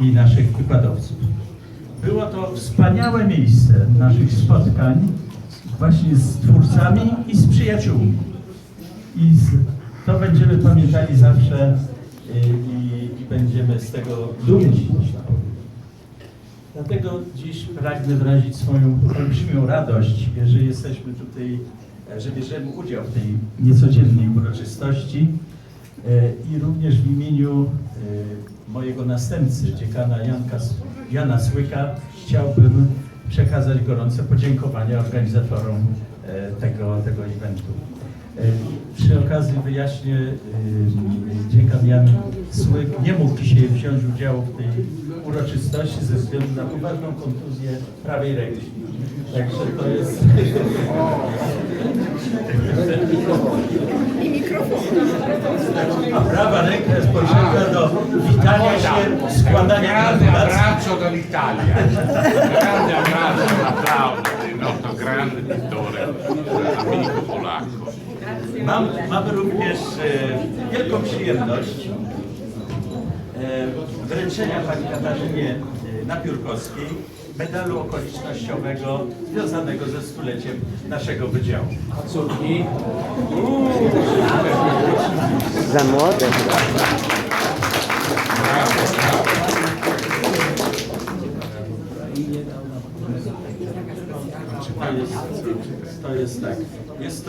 i naszych wykładowców. Było to wspaniałe miejsce naszych spotkań właśnie z twórcami i z przyjaciółmi. I z, to będziemy pamiętali zawsze y, i, i będziemy z tego dumni. powiedzieć. Dlatego dziś pragnę wyrazić swoją olbrzymią radość, że jesteśmy tutaj, e, że bierzemy udział w tej niecodziennej uroczystości i również w imieniu e, mojego następcy, dziekana Janka, Jana Słyka, chciałbym przekazać gorące podziękowania organizatorom e, tego, tego eventu. E, Przy okazji wyjaśnię, dziekan Jan Słyk nie mógł dzisiaj wziąć udziału w tej uroczystości ze względu na poważną kontuzję prawej ręki. Także to jest... prawa ręka jest potrzebna do witania się, składania grande gratulacji. abbraccio dall'Italia, grande abbraccio, applauso del nostro grande pittore, amico polacco. Mam, mamy również e, wielką przyjemność e, wręczenia Pani Katarzynie e, Napiórkowskiej medalu okolicznościowego związanego ze stuleciem naszego wydziału. Za młode. To jest, to jest tak. Jest to